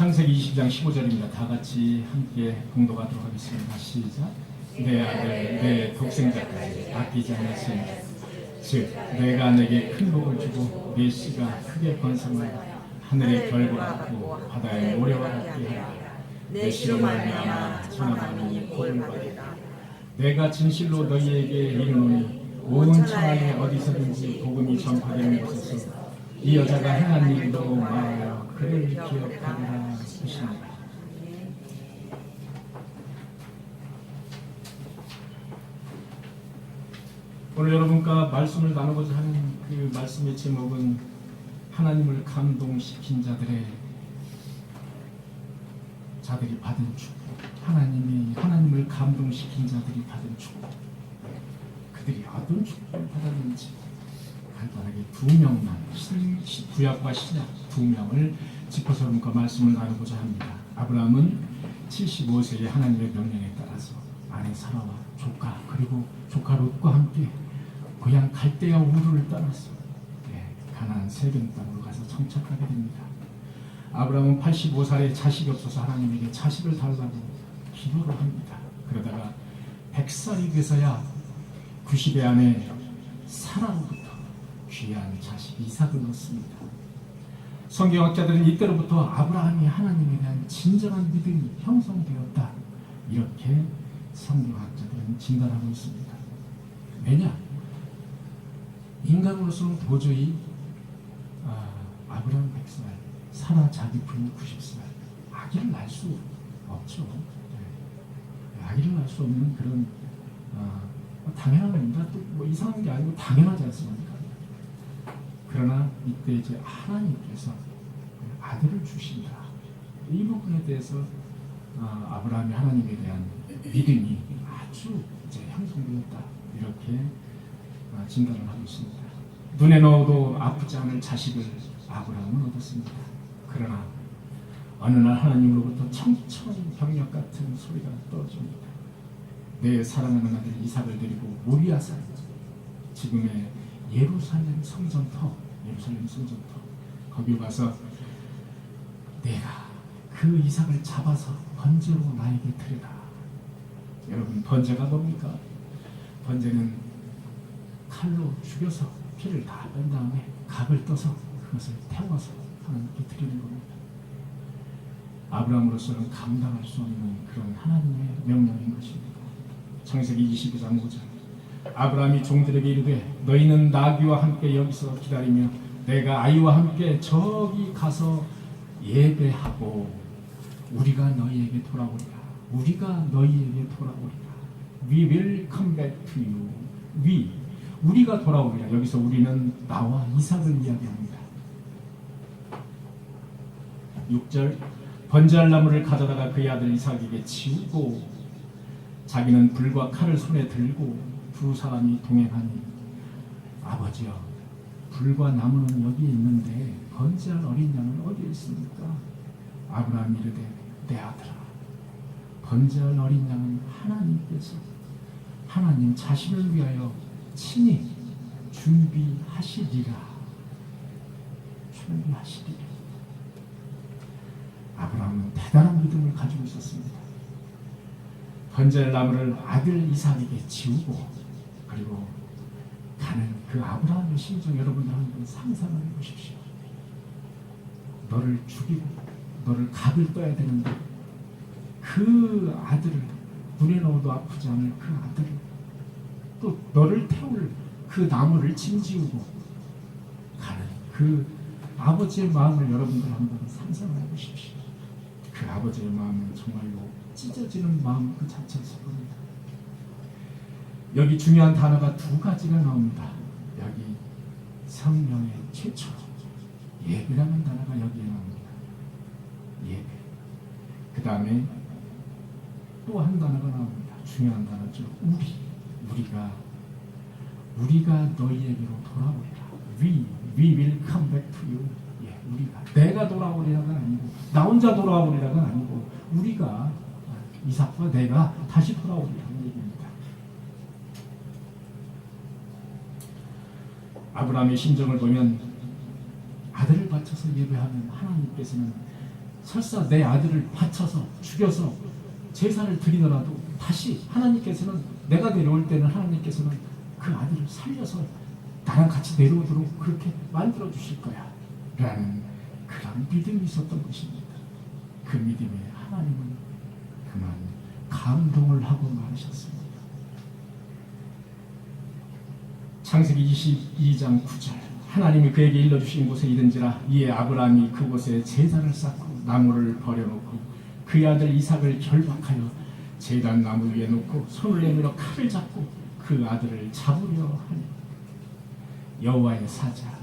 창세기 20장 15절입니다. 다 같이 함께 공독하도록 하겠습니다. 시작. 내 아들, 내 독생자까지 아끼지 않았으니 즉 내가 내게 큰 복을 주고 내 씨가 크게 번성하여 하늘의 별과 같고 바다의 모래와 같게 하리라. 내 씨로 말미암아 천하만이 복을 받리라. 내가 진실로 너희에게 이르노니 온 천하에 어디서든지 복음이 전파되는 곳에서 이 여자가 행한 일도 말하여 그를 기억하리라 하시니라. 오늘 여러분과 말씀을 나누고자 하는 그 말씀의 제목은 하나님을 감동시킨 자들의 자들이 받은 축복. 하나님이 하나님을 감동시킨 자들이 받은 축복. 그들이 어떤 축복을 받았는지 간단하게 두 명만 구약과 신약 두 명을 짚어서 여러분과 말씀을 나누고자 합니다. 아브라함은 75세의 하나님의 명령에 따라서 아내 사라와 조카 그리고 조카 롯과 함께 고향 갈대아 우르를 떠났어. 네, 가나안 세겜 땅으로 가서 정착하게 됩니다. 아브라함은 85살에 자식이 없어서 하나님에게 자식을 달라고 기도를 합니다. 그러다가 100살이 돼서야 90의 안에 사라로부터 귀한 자식 이삭을 얻습니다. 성경학자들은 이때로부터 아브라함이 하나님에 대한 진정한 믿음이 형성되었다. 이렇게 성경학자들은 진단하고 있습니다. 왜냐? 인간으로서는 도저히 아, 아브라함 100살, 사라 자기 부인 90살 아기를 낳을 수 없죠. 네. 아기를 낳을 수 없는 그런 아, 당연한 겁니다. 또 뭐 이상한 게 아니고 당연하지 않습니까? 그러나 이때 이제 하나님께서 아들을 주신다. 이 부분에 대해서 아, 아브라함이 하나님에 대한 믿음이 아주 이제 형성되었다. 이렇게 아, 진단을 하고 있습니다. 눈에 넣어도 아프지 않을 자식을 아브라함은 얻었습니다. 그러나 어느 날 하나님으로부터 청천 병력 같은 소리가 떨어집니다. 내 사랑하는 아들 이삭을 데리고 모리아산 지금의 예루살렘 성전터 예루살렘 성전터 거기 가서 내가 그 이삭을 잡아서 번제로 나에게 드리라. 여러분 번제가 뭡니까? 번제는 칼로 죽여서 피를 다 뺀 다음에 각을 떠서 그것을 태워서 하나님께 드리는 겁니다. 아브라함으로서는 감당할 수 없는 그런 하나님의 명령인 것입니다. 창세기 22장 5절 아브라함이 종들에게 이르되 너희는 나귀와 함께 여기서 기다리며 내가 아이와 함께 저기 가서 예배하고 우리가 너희에게 돌아오리라. 우리가 너희에게 돌아오리라. We will come back to you. We 우리가 돌아오리라. 여기서 우리는 나와 이삭을 이야기합니다. 6절 번제할 나무를 가져다가 그의 아들 이삭에게 치우고 자기는 불과 칼을 손에 들고 두 사람이 동행하니 아버지여 불과 나무는 여기 있는데 번제할 어린 양은 어디에 있습니까? 아브라함이 이르되 내 아들아 번제할 어린 양은 하나님께서 하나님 자신을 위하여 친히 준비하시리라 준비하시리라 아브라함은 대단한 믿음을 가지고 있었습니다. 번제할 나무를 아들 이삭에게 지우고 그리고 가는 그 아브라함의 심정 여러분들 한번 상상을 해보십시오. 너를 죽이고 너를 각을 떠야 되는데 그 아들을 눈에 넣어도 아프지 않을 그 아들을 또 너를 태울 그 나무를 짐지우고 가는 그 아버지의 마음을 여러분들 한번 상상을 해보십시오. 그 아버지의 마음은 정말로 찢어지는 마음 그 자체였을 겁니다. 여기 중요한 단어가 두 가지가 나옵니다. 여기 성령의 최초 예배라는 단어가 여기에 나옵니다. 예배. 그 다음에 또 한 단어가 나옵니다. 중요한 단어죠. 우리. 우리가 우리가 너희에게로 돌아오리라. We, we will come back to you. 예, 우리가 내가 돌아오리라가 아니고 나 혼자 돌아오리라가 아니고 우리가 이삭과 내가 다시 돌아오리라는 얘기입니다. 아브라함의 심정을 보면 아들을 바쳐서 예배하면 하나님께서는 설사 내 아들을 바쳐서 죽여서 제사를 드리더라도 다시 하나님께서는 내가 내려올 때는 하나님께서는 그 아들을 살려서 나랑 같이 내려오도록 그렇게 만들어 주실 거야. 라는 그런 믿음이 있었던 것입니다. 그 믿음에 하나님은 그만 감동을 하고 말하셨습니다. 창세기 22장 9절. 하나님이 그에게 일러주신 곳에 이른지라 이에 아브라함이 그곳에 제단을 쌓고 나무를 버려놓고 그의 아들 이삭을 결박하여 제단 나무 위에 놓고 손을 내밀어 칼을 잡고 그 아들을 잡으려 하니 여호와의 사자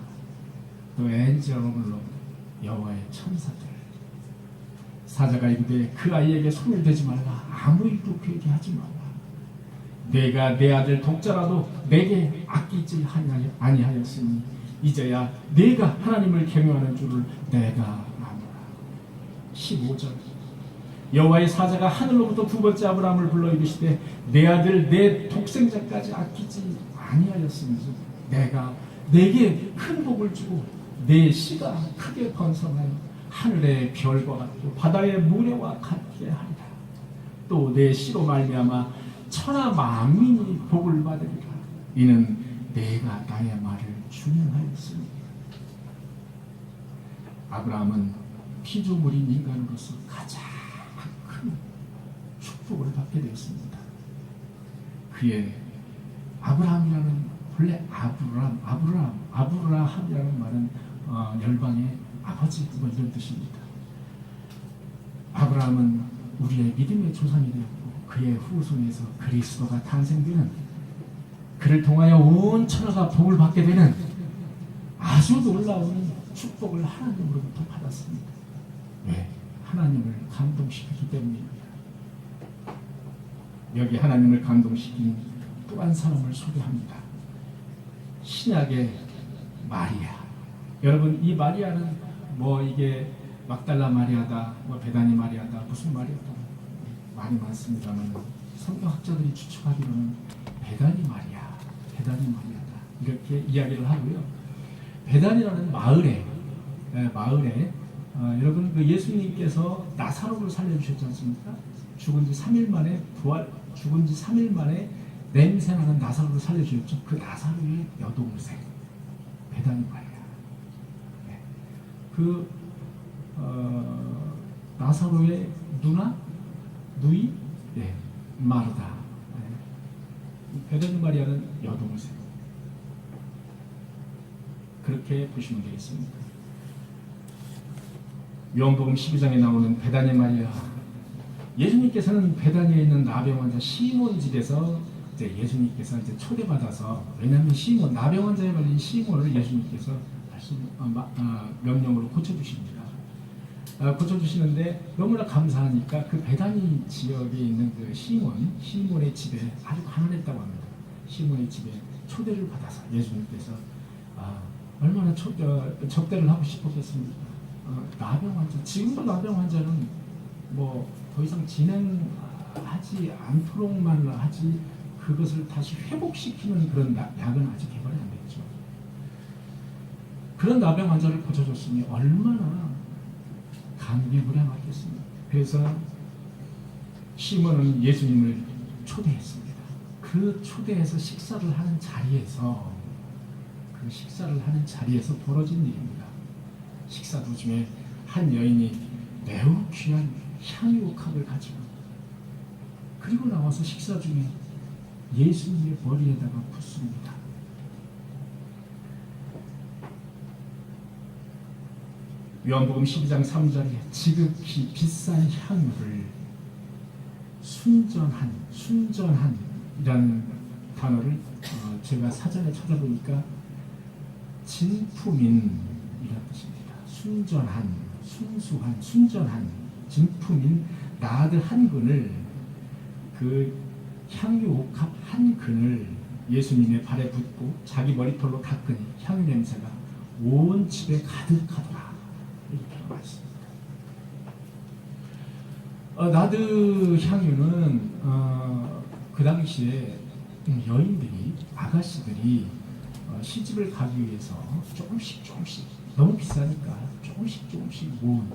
또 엔젤 오블로 여호와의 천사들. 사자가 이르되 그 아이에게 손을 대지 말라. 아무 일도 그에게 하지 말라 내가 내 아들 독자라도 내게 아끼지 아니하였으니 이제야 내가 하나님을 경외하는 줄을 내가 아노라 15절. 여호와의 사자가 하늘로부터 두 번째 아브라함을 불러 이르시되 내 아들 내 독생자까지 아끼지 아니하였으니 내가 내게 큰 복을 주고 내 씨가 크게 번성하여 하늘의 별과 같고 바다의 모래와 같게 하리라. 또 내 씨로 말미암아 천하 만민이 복을 받으리라 이는 내가 나의 말을 준행하였으니 아브라함은 피조물인 인간으로서 가장 큰 축복을 받게 되었습니다. 그의 아브라함이라는 본래 아브람, 아브람, 아브라함이라는 말은 어, 열방의 아버지 뭐 이런 뜻입니다. 아브라함은 우리의 믿음의 조상이 되었고 그의 후손에서 그리스도가 탄생되는 그를 통하여 온 천하가 복을 받게 되는 아주 놀라운 축복을 하나님으로부터 받았습니다. 왜? 하나님을 감동시키기 때문입니다. 여기 하나님을 감동시킨 또한 사람을 소개합니다. 신약의 마리아. 여러분 이 마리아는 뭐 이게 막달라 마리아다, 뭐 베다니 마리아다, 무슨 마리아다 많이 많습니다만 성경학자들이 추측하기로는 베다니 마리아, 베다니 마리아다 이렇게 이야기를 하고요. 베단이라는 마을에 예, 마을에 어, 여러분 그 예수님께서 나사로를 살려주셨지 않습니까? 죽은 지 3일 만에 부활 죽은 지 3일 만에 냄새나는 나사로를 살려주셨죠. 그 나사로의 여동생 베다니 마리아. 네. 그 어, 나사로의 누나 누이 네, 마르다. 네. 베다니 마리아는 여동생. 그렇게 보시면 되겠습니다. 요한복음 12장에 나오는 베다니 마리아 예수님께서는 베다니에 있는 나병 환자 시몬 집에서 이제 예수님께서 이제 초대받아서 왜냐하면 시몬 나병 환자에 걸린 시몬을 예수님께서 말씀 아, 마- 아, 명령으로 고쳐주십니다. 아, 고쳐주시는데 너무나 감사하니까 그 베다니 지역에 있는 그 시몬 시몬의 집에 아주 가난했다고 합니다. 시몬의 집에 초대를 받아서 예수님께서 아, 얼마나 초, 어, 접대를 하고 싶었겠습니까? 어, 나병 환자 지금도 나병 환자는 뭐 더 이상 진행하지 않도록만 하지 그것을 다시 회복시키는 그런 나- 약은 아직 개발이 안 됐죠. 그런 나병 환자를 고쳐줬으니 얼마나 감개무량하겠습니까? 그래서 시몬은 예수님을 초대했습니다. 그 초대해서 식사를 하는 자리에서 그 식사를 하는 자리에서 벌어진 일입니다. 식사 도중에 한 여인이 매우 귀한 향유 옥합을 가지고 그리고 나와서 식사 중에 예수님의 머리에다가 붓습니다. 요한복음 12장 3절에 지극히 비싼 향유를 순전한 순전한 이라는 단어를 어, 제가 사전에 찾아보니까 진품인 이라는 뜻입니다. 순전한, 순수한, 순전한 진품인 나드 한 근을 그 향유 옥합 한 근을 예수님의 발에 붓고 자기 머리털로 닦으니 향유 냄새가 온 집에 가득하더라 이렇게 말씀입니다. 어, 나드 향유는 어, 그 당시에 여인들이 아가씨들이 어, 시집을 가기 위해서 조금씩 조금씩 너무 비싸니까 조금씩 조금씩 모은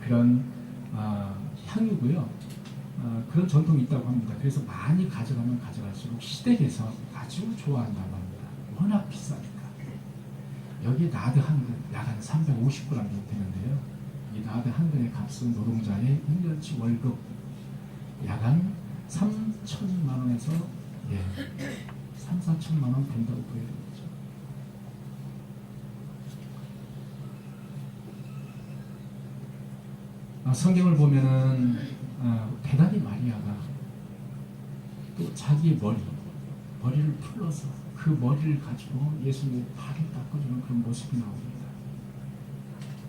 그런 아, 향이고요. 아, 그런 전통이 있다고 합니다. 그래서 많이 가져가면 가져갈수록 시댁에서 아주 좋아한다고 합니다. 워낙 비싸니까. 여기 나드 한한 350g 정도 되는데요. 이 나드 한 근의 값은 노동자의 1년치 월급 약한 3천만 원에서 예, 3, 4천만 원 된다고 되겠죠. 아, 성경을 보면은 아, 대단히 마리아가 또 자기의 머리, 머리를 풀러서 그 머리를 가지고 예수님의 발을 닦아주는 그런 모습이 나옵니다.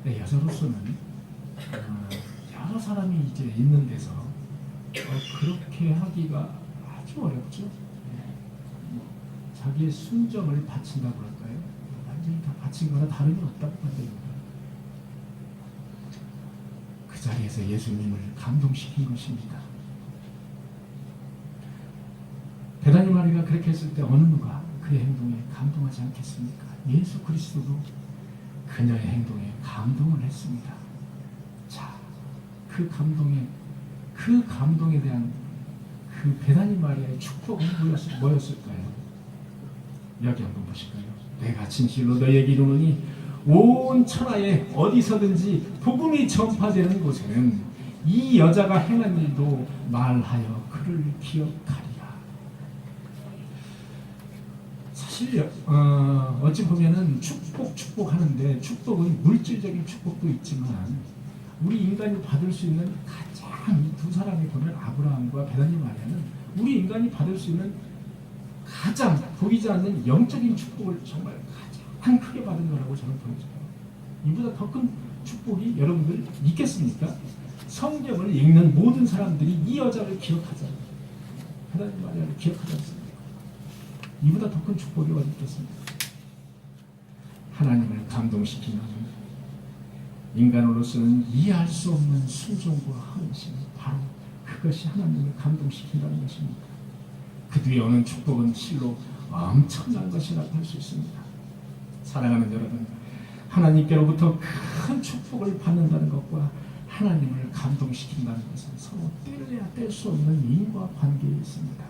네, 여자로서는 어, 여러 사람이 이제 있는 데서 어, 그렇게 하기가 아주 어렵죠. 네. 뭐, 자기의 순정을 바친다고 할까요? 완전히 다 바친 거나 다름이 없다고 됩니다. 그 자리에서 예수님을 감동시킨 것입니다. 대단히 마리가 그렇게 했을 때 어느 누가 그의 행동에 감동하지 않겠습니까? 예수 그리스도도 그녀의 행동에 감동을 했습니다. 자, 그 감동에 그 감동에 대한 그 배단이 마리아의 축복은 뭐였, 뭐였을까요? 여기 한번 보실까요? 내가 진실로 너에게 이르노니 온 천하에 어디서든지 복음이 전파되는 곳에는 이 여자가 행한 일도 말하여 그를 기억하리라. 사실 어, 어찌 보면은 축복 축복하는데 축복은 물질적인 축복도 있지만 우리 인간이 받을 수 있는 가장 이두 사람이 보면 아브라함과 베다니 마리아는 우리 인간이 받을 수 있는 가장 보이지 않는 영적인 축복을 정말 가장 크게 받은 거라고 저는 보여져요. 이보다 더 큰 축복이 여러분들 있겠습니까? 성경을 읽는 모든 사람들이 이 여자를 기억하잖아요. 베다니 마리아를 기억하지 않습니까? 이보다 더 큰 축복이 어디 있겠습니까? 하나님을 감동시키는 인간으로서는 이해할 수 없는 순종과 헌신 바로 그것이 하나님을 감동시킨다는 것입니다. 그 뒤에 오는 축복은 실로 엄청난 것이라고 할수 있습니다. 사랑하는 여러분, 하나님께로부터 큰 축복을 받는다는 것과 하나님을 감동시킨다는 것은 서로 뗄래야 뗄 수 없는 인과 관계에 있습니다.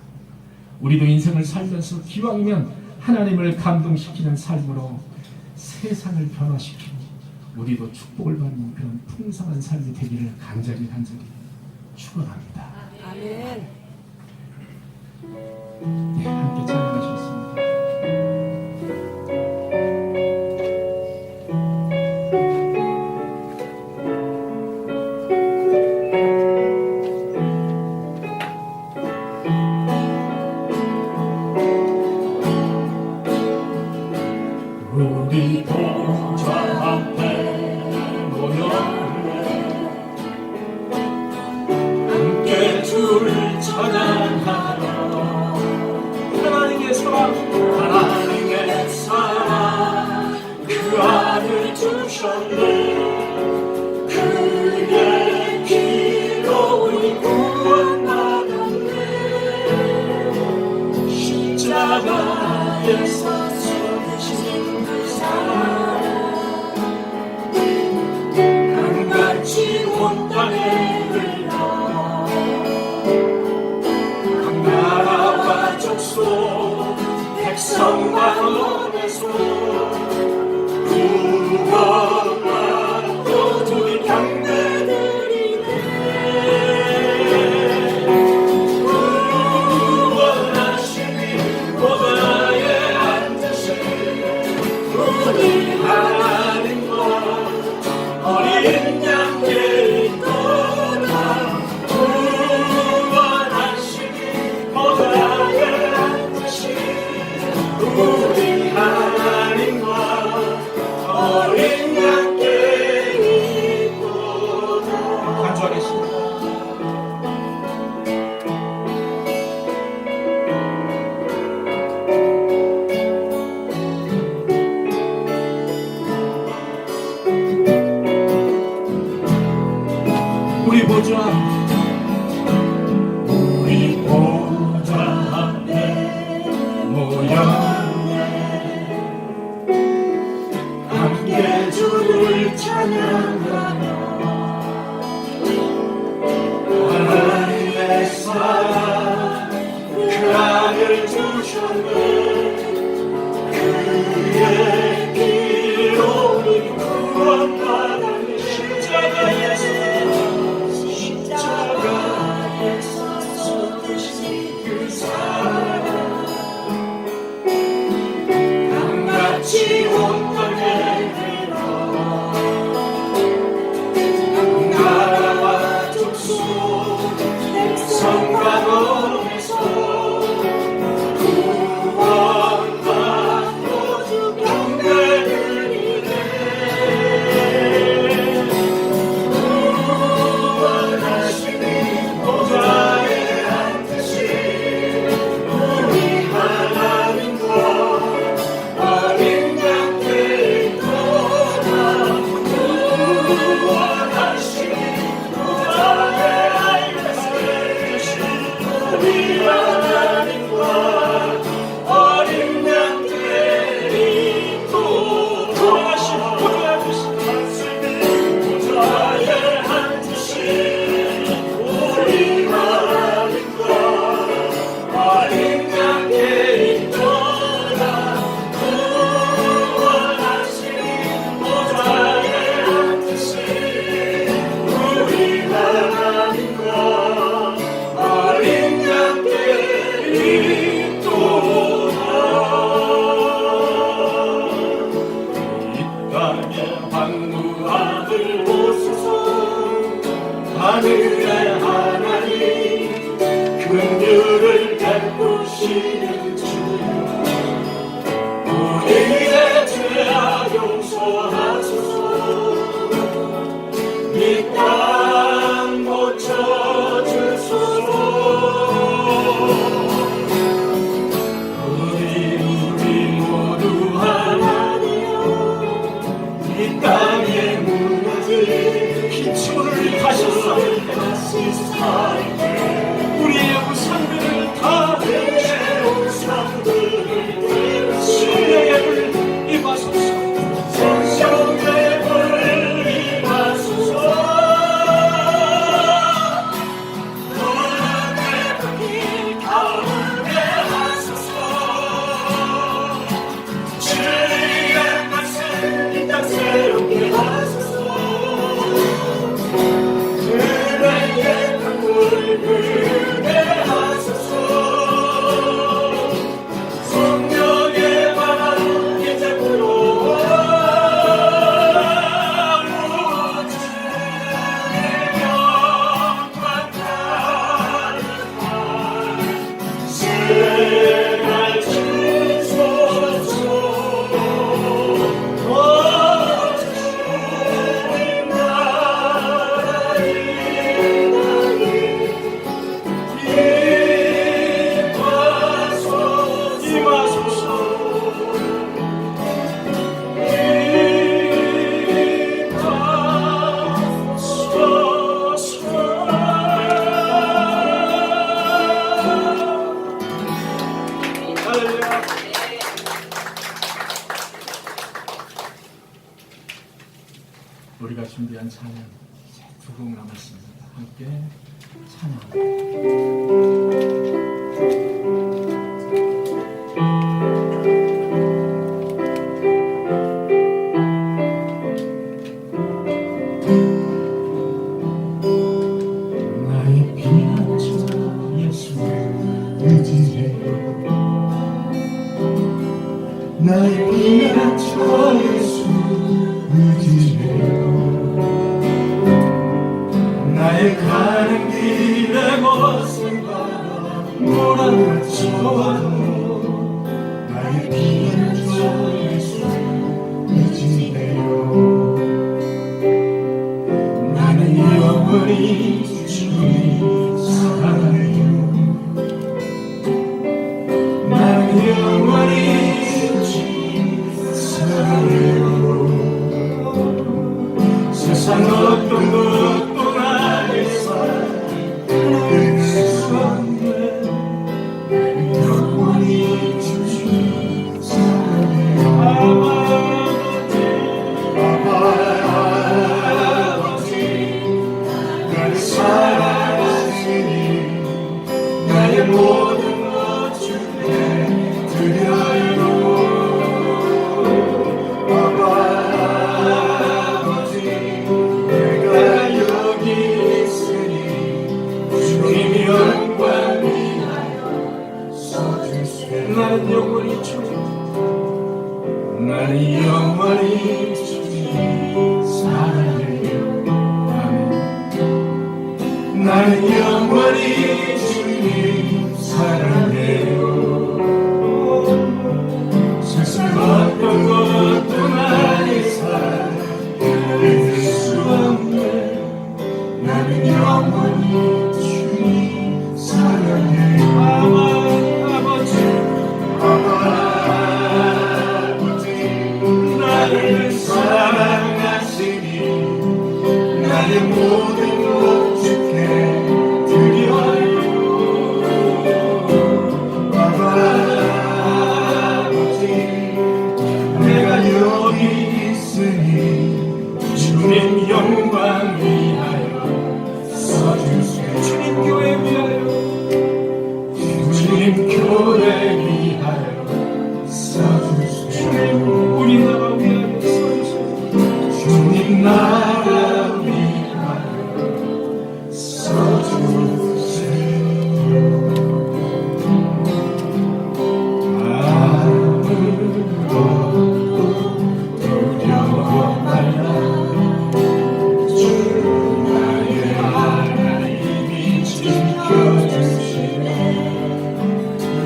우리도 인생을 살면서 기왕이면 하나님을 감동시키는 삶으로 세상을 변화시키고 우리도 축복을 받는 그런 풍성한 삶이 되기를 간절히 간절히 축원합니다. 아멘. 네, 십 날 영원히 주님 날 영원히 주님 영원히 주님 사랑해요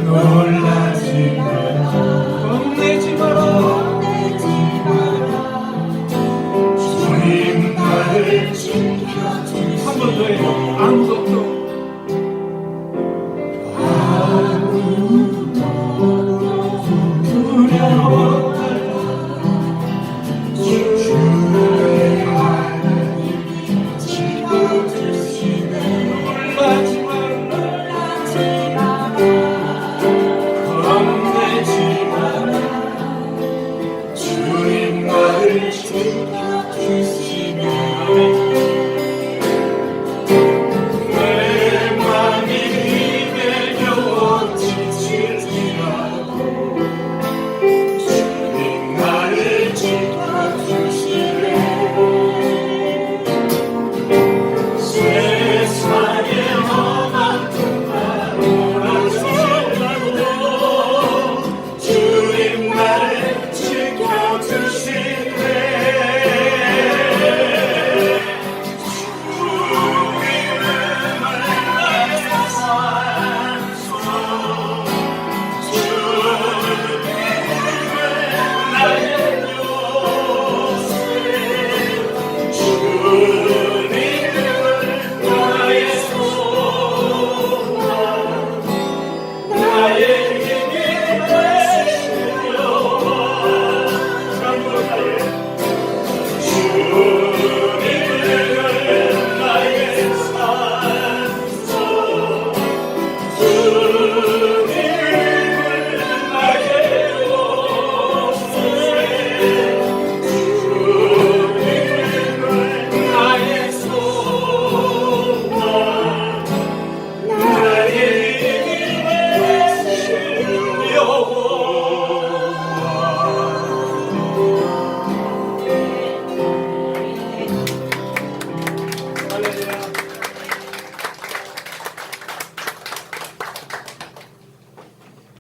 Lord.